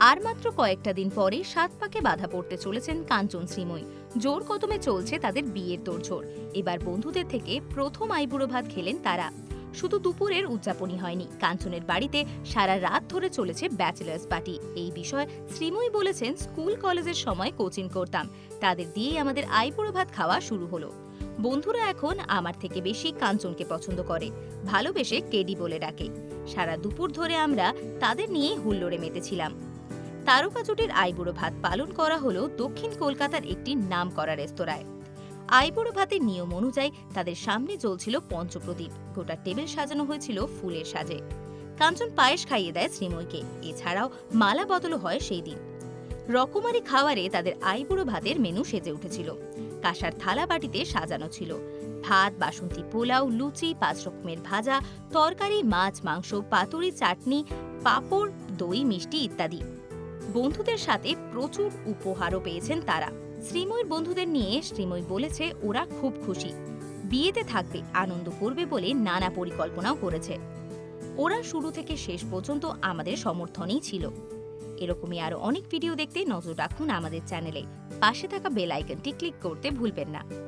আর মাত্র কয়েকটা দিন পরে সাত পাকে বাধা পড়তে চলেছেন কাঞ্চন শ্রীময়ী জোর কদমে চলছে তাদের বিয়ের তোড়জোড়। এবার বন্ধুদের থেকে প্রথম আইবুড়ো ভাত খেলেন তারা। শুধু দুপুরের উদযাপনই হয়নি, কাঞ্চনের বাড়িতে সারা রাত ধরে চলেছে ব্যাচেলার্স পার্টি। এই বিষয়ে শ্রীময়ী বলেছেন, স্কুল কলেজের সময় কোচিং করতাম। তাদের দিয়েই আমাদের আইবুড়ো ভাত খাওয়া শুরু হলো। বন্ধুরা এখন আমার থেকে বেশি কাঞ্চনকে পছন্দ করে, ভালোবেসে কেডি বলে ডাকে। সারা দুপুর ধরে আমরা তাদের নিয়ে হুল্লোড়ে মেতেছিলাম। তারকা জুটির আইবুড়ো ভাত পালন করা হলো দক্ষিণ কলকাতার একটি নামকরা রেস্তোরাঁয়। আইবুড়ো ভাতের নিয়ম অনুযায়ী তাদের সামনে জ্বলছিল পঞ্চপ্রদীপ। গোটা টেবিল সাজানো হয়েছিল ফুলের সাজে। কাঞ্চন পায়েস খাইয়ে দেয় শ্রীময়ীকে। এছাড়াও মালা বদলও হয় সেই দিন। রকমারি খাওয়ারে তাদের আইবুড়ো ভাতের মেনু সেজে উঠেছিল। কাঁসার থালা বাটিতে সাজানো ছিল। ভাত, বাসন্তী পোলাও, লুচি পাঁচ রকমের ভাজা, তরকারি, মাছ, মাংস, পাতুরি, চাটনি, পাঁপড়, দই, মিষ্টি ইত্যাদি। বন্ধুদের সাথে প্রচুর উপহারও পেয়েছেন তারা। শ্রীময়ীর বন্ধুদের নিয়ে শ্রীময়ী বলেছে, ওরা খুব খুশি। বিয়েতে থাকবে, আনন্দ করবে বলে নানা পরিকল্পনাও করেছে। ওরা শুরু থেকে শেষ পর্যন্ত আমাদের সমর্থনেই ছিল। এরকমই আরও অনেক ভিডিও দেখতে নজর রাখুন আমাদের চ্যানেলে। পাশে থাকা বেল আইকনটি ক্লিক করতে ভুলবেন না।